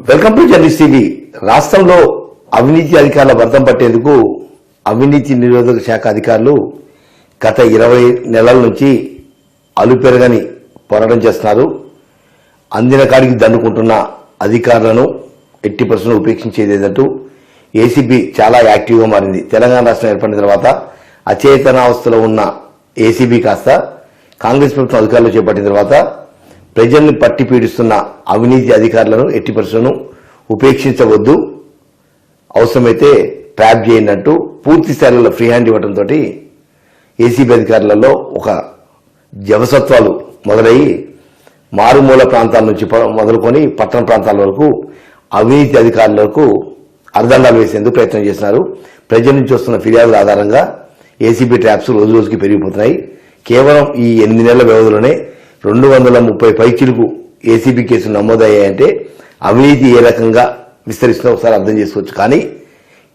Welcome to journalist TV. రాష్ట్రంలో అవినీతి అధికారుల వర్ధం పట్టేందుకు అవినీతి నిరోధక శాఖ అధికారులు గత ఇరవై నెలల నుంచి అలుపెరగని పోరాటం చేస్తున్నారు. అందిన కాడికి దండుకుంటున్న అధికారులను ఎట్టి పరిస్థితులను ఉపేక్షించేదేదంటూ ఏసీబీ చాలా యాక్టివ్గా మారింది. తెలంగాణ రాష్ట్రం ఏర్పడిన తర్వాత అచేతనావస్థలో ఉన్న ఏసీబీ కాస్త కాంగ్రెస్ ప్రభుత్వం అధికారులు చేపట్టిన తర్వాత ప్రజల్ని పట్టి పీడిస్తున్న అవినీతి అధికారులను ఎట్టి పరిస్థితులను ఉపేక్షించవద్దు. అవసరమైతే ట్రాప్ చేయనట్టు పూర్తి స్థాయిలో ఫ్రీ హ్యాండ్ ఇవ్వడంతో ఏసీబీ అధికారులలో ఒక జవసత్వాలు మొదలయ్యి మారుమూల ప్రాంతాల నుంచి మొదలుకొని పట్టణ ప్రాంతాల వరకు అవినీతి అధికారులకు అర్ధండాలు వేసేందుకు ప్రయత్నం చేస్తున్నారు. ప్రజల నుంచి వస్తున్న ఫిర్యాదుల ఆధారంగా ఏసీబీ ట్రాప్స్ రోజు రోజుకి పెరిగిపోతున్నాయి. కేవలం ఈ ఎనిమిది నెలల వ్యవధిలోనే రెండు వందల ముప్పై పైకిలకు ఏసీబీ కేసులు నమోదయ్యాయంటే అవినీతి ఏ రకంగా విస్తరిస్తుందో ఒకసారి అర్థం చేసుకోవచ్చు. కానీ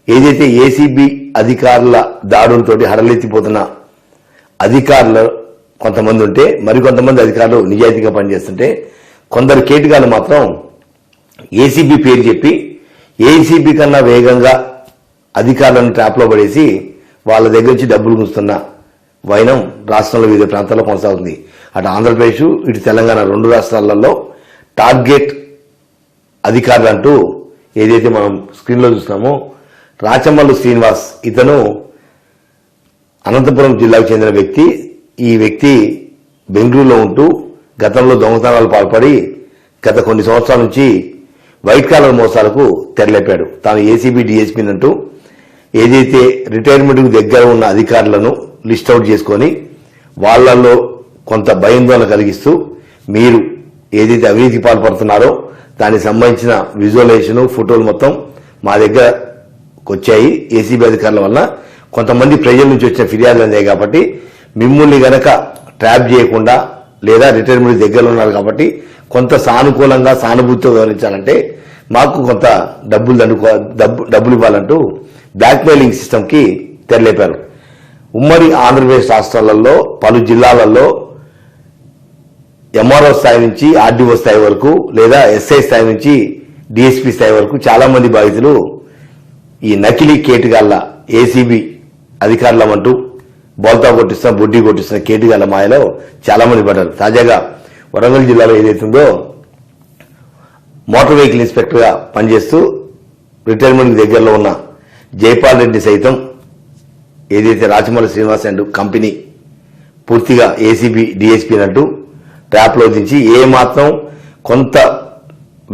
ఏదైతే ఏసీబీ అధికారుల దాడులతోటి హడలెత్తిపోతున్న అధికారులు కొంతమంది ఉంటే మరికొంతమంది అధికారులు నిజాయితీగా పనిచేస్తుంటే కొందరు కేటుగాలు మాత్రం ఏసీబీ పేరు చెప్పి ఏసీబీ కన్నా వేగంగా అధికారులను ట్రాప్లో పడేసి వాళ్ళ దగ్గర నుంచి డబ్బులు గుస్తున్న వైనం రాష్ట్రంలో వివిధ ప్రాంతాల్లో కొనసాగుతుంది. అటు ఆంధ్రప్రదేశ్ ఇటు తెలంగాణ రెండు రాష్ట్రాలలో టార్గెట్ అధికారులు అంటూ ఏదైతే మనం స్క్రీన్లో చూస్తున్నామో రాచమల్లు శ్రీనివాస్ ఇతను అనంతపురం జిల్లాకు చెందిన వ్యక్తి. ఈ వ్యక్తి బెంగళూరులో ఉంటూ గతంలో దొంగతనాలు పాల్పడి గత కొన్ని సంవత్సరాల నుంచి వైట్ కాలర్ మోసాలకు తెరలేపాడు. తాను ఏసీబీ డీఎస్పీ అంటూ ఏదైతే రిటైర్మెంట్కు దగ్గర ఉన్న అధికారులను లిస్ట్ అవుట్ చేసుకొని వాళ్ళల్లో కొంత భయాందోళన కలిగిస్తూ మీరు ఏదైతే అవినీతి పాల్పడుతున్నారో దానికి సంబంధించిన విజువలైజేషన్ ఫోటోలు మొత్తం మా దగ్గర వచ్చాయి. ఏసీబీ అధికారుల వల్ల కొంతమంది ప్రజల నుంచి వచ్చిన ఫిర్యాదులు అందాయి కాబట్టి మిమ్మల్ని గనక ట్రాప్ చేయకుండా లేదా రిటైర్మెంట్ దగ్గరలో ఉన్నారు కాబట్టి కొంత సానుకూలంగా సానుభూతితో వివరించాలంటే మాకు కొంత డబ్బులు దండుకో డబ్బు డబ్బులు ఇవ్వాలంటూ బ్లాక్మెయిలింగ్ సిస్టమ్కి తెరలేపారు. ఉమ్మడి ఆంధ్రప్రదేశ్ రాష్ట్రాలలో పలు జిల్లాలలో ఎంఆర్ఓ స్థాయి నుంచి ఆర్డీఓ స్థాయి వరకు లేదా ఎస్ఐ స్థాయి నుంచి డిఎస్పీ స్థాయి వరకు చాలామంది బాధితులు ఈ నకిలీ కేటుగాళ్ళ ఏసీబీ అధికారులమంటూ బోల్తా కొట్టిస్తున్న బొడ్డి కొట్టిస్తున్న కేటుగాళ్ళ మాయలో చాలా మంది పడ్డారు. తాజాగా వరంగల్ జిల్లాలో ఏదైతుందో మోటార్ వెహికల్ ఇన్స్పెక్టర్గా పనిచేస్తూ రిటైర్మెంట్ దగ్గరలో ఉన్న జైపాల్ రెడ్డి సైతం ఏదైతే రాచమల్లి శ్రీనివాస్ అండ్ కంపెనీ పూర్తిగా ఏసీబీ డిఎస్పీ అంటూ ట్రాప్లో దించి ఏ మాత్రం కొంత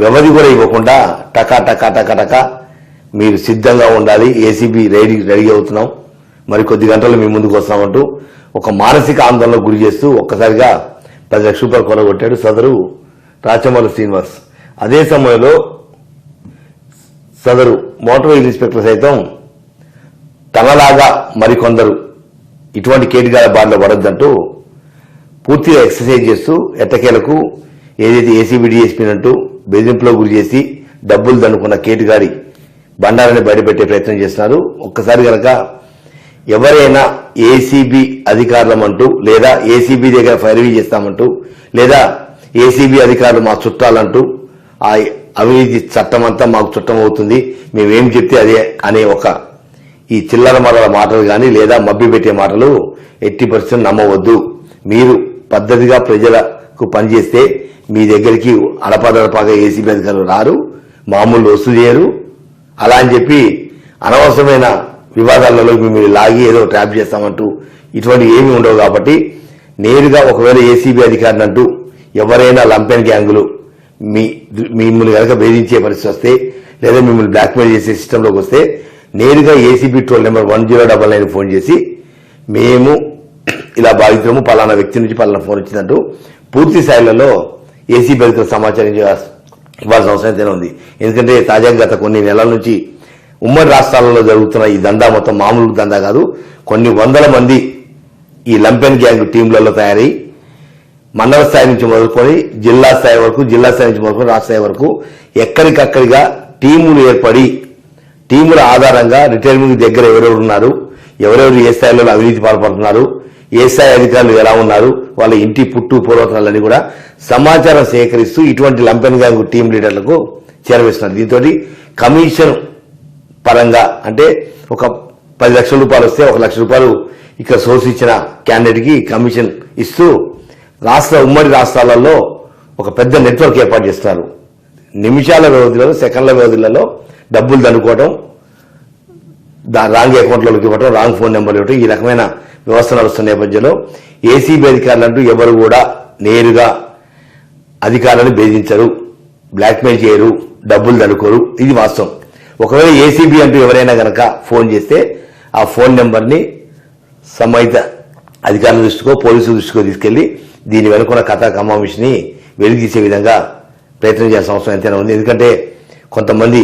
వ్యవధి కూడా ఇవ్వకుండా టకా టకా టకా టకా మీరు సిద్ధంగా ఉండాలి. ఏసీబీ రెడీ రెడీ అవుతున్నాం. మరి కొద్ది గంటలు మీ ముందుకు వస్తామంటూ ఒక మానసిక ఆందోళనకు గురి చేస్తూ ఒక్కసారిగా పది లక్షల రూపాయలు కొనగొట్టాడు సదరు రాచమల్లి శ్రీనివాస్. అదే సమయంలో సదరు మోటార్ వెహికల్ ఇన్స్పెక్టర్ సైతం తనలాగా మరికొందరు ఇటువంటి కేటుగాల బారిలో పడొద్దంటూ పూర్తిగా ఎక్సర్సైజ్ చేస్తూ ఎట్టకేలకు ఏదైతే ఏసీబీ డిఎస్పీ బెదిరింపులో గురి చేసి డబ్బులు దన్నుకున్న కేటుగాడి బండారాన్ని బయటపెట్టే ప్రయత్నం చేస్తున్నారు. ఒక్కసారి గనక ఎవరైనా ఏసీబీ అధికారులమంటూ లేదా ఏసీబీ దగ్గర ఫైర్వీ చేస్తామంటూ లేదా ఏసీబీ అధికారులు మా చుట్టాలంటూ ఆ అవినీతి చట్టం అంతా మాకు చుట్టం అవుతుంది మేమేం చెప్తే అదే అనే ఒక ఈ చిల్లర మరల మాటలు కానీ లేదా మబ్బి పెట్టే మాటలు ఎట్టి పరిస్థితులు నమ్మవద్దు. మీరు పద్ధతిగా ప్రజలకు పనిచేస్తే మీ దగ్గరికి అడపదడపాగా ఏసీబీ అధికారులు రారు మామూలు వసూలు చేయరు. అలా అని చెప్పి అనవసరమైన వివాదాలలో మిమ్మల్ని లాగి ఏదో ట్రాప్ చేస్తామంటూ ఇటువంటి ఏమీ ఉండవు కాబట్టి నేరుగా ఒకవేళ ఏసీబీ అధికారిని అంటూ ఎవరైనా లంపెన్ గ్యాంగులు మీ మిమ్మల్ని కనుక వేధించే పరిస్థితి వస్తే లేదా మిమ్మల్ని బ్లాక్మెయిల్ చేసే సిస్టంలోకి వస్తే నేరుగా ACB toll number one zero double nine phone చేసి మేము ఇలా బాధితులము పలానా వ్యక్తి నుంచి పలానా ఫోన్ వచ్చిందంటూ పూర్తి స్థాయిలలో ఏసీ అధికారులు సమాచారం ఇవ్వాల్సిన అవసరం అయితే ఉంది. ఎందుకంటే తాజాగా గత కొన్ని నెలల నుంచి ఉమ్మడి రాష్ట్రాలలో జరుగుతున్న ఈ దందా మొత్తం మామూలు దందా కాదు. కొన్ని వందల మంది ఈ లంపెన్ గ్యాంగ్ టీంలలో తయారై మండల స్థాయి నుంచి మొదలుకొని జిల్లా స్థాయి వరకు జిల్లా స్థాయి నుంచి మొదలుకొని రాష్ట్ర స్థాయి వరకు ఎక్కడికక్కడిగా టీములు ఏర్పడి టీముల ఆధారంగా రిటైర్మెంట్ దగ్గర ఎవరెవరు ఉన్నారు ఎవరెవరు ఏ స్థాయిలో అవినీతి పాల్పడుతున్నారు ఏ స్థాయి అధికారులు ఎలా ఉన్నారు వాళ్ళ ఇంటి పుట్టు పూర్వతనాలన్నీ కూడా సమాచారం సేకరిస్తూ ఇటువంటి లంపెన్ గ్యాంగ్ టీం లీడర్లకు చేరవేస్తున్నారు. దీంతో కమిషన్ పరంగా అంటే ఒక పది లక్షల రూపాయలు వస్తే ఒక లక్ష రూపాయలు ఇక్కడ సోర్స్ ఇచ్చిన క్యాండిడేట్కి కమిషన్ ఇస్తూ రాష్ట్ర ఉమ్మడి రాష్ట్రాలలో ఒక పెద్ద నెట్వర్క్ ఏర్పాటు చేస్తారు నిమిషాల వ్యవధిలో సెకండ్ల వ్యవధులలో డబ్బులు దనుకోవడం దా రాంగ్ అకౌంట్లోకి ఇవ్వడం రాంగ్ ఫోన్ నెంబర్ ఇవ్వడం ఈ రకమైన వ్యవస్థ నడుస్తున్న నేపథ్యంలో ఏసీబీ అధికారులు అంటూ ఎవరు కూడా నేరుగా అధికారులను బెదిరించరు బ్లాక్మెయిల్ చేయరు డబ్బులు దనుకోరు ఇది వాస్తవం. ఒకవేళ ఏసీబీ అంటూ ఎవరైనా గనక ఫోన్ చేస్తే ఆ ఫోన్ నెంబర్ని సంబంధిత అధికారుల దృష్టికో పోలీసుల దృష్టికో తీసుకెళ్ళి దీని వెనుకున్న కథా కమామిషిని వెలిగీసే విధంగా ప్రయత్నం చేయాల్సిన అవసరం ఎంతైనా ఉంది. ఎందుకంటే కొంతమంది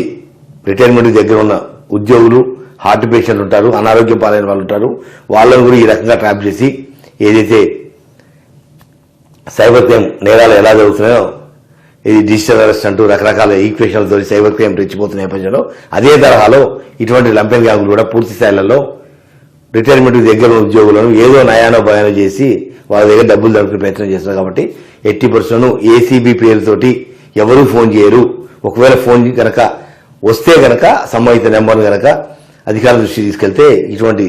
రిటైర్మెంట్ దగ్గర ఉన్న ఉద్యోగులు హార్ట్ పేషెంట్ ఉంటారు అనారోగ్యం పాలైన వాళ్ళు ఉంటారు. వాళ్ళని కూడా ఈ రకంగా ట్రాప్ చేసి ఏదైతే సైబర్ క్రైమ్ నేరాలు ఎలా జరుగుతున్నాయో ఇది డిజిటల్ అరెస్ట్ అంటూ రకరకాల ఈక్వేషన్లతో సైబర్ క్రైమ్ రెచ్చిపోతున్న నేపథ్యంలో అదే తరహాలో ఇటువంటి లంపెన్ గ్యాంగులు కూడా పూర్తి స్థాయిలలో రిటైర్మెంట్ దగ్గర ఉద్యోగులను ఏదో నయానో భయానో చేసి వాళ్ళ దగ్గర డబ్బులు దొరికే ప్రయత్నం చేస్తున్నారు కాబట్టి ఎట్టి పర్సన్ ఏసీబీ పేరుతోటి ఎవరూ ఫోన్ చేయరు. ఒకవేళ ఫోన్ కనుక వస్తే కనుక సంబంధిత నెంబర్ కనుక అధికారుల దృష్టికి తీసుకెళ్తే ఇటువంటి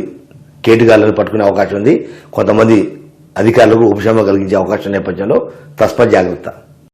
కేటుగాళ్ళను పట్టుకునే అవకాశం ఉంది. కొంతమంది అధికారులకు ఉపశమనం కలిగించే అవకాశం నేపథ్యంలో తస్మత్ జాగ్రత్త.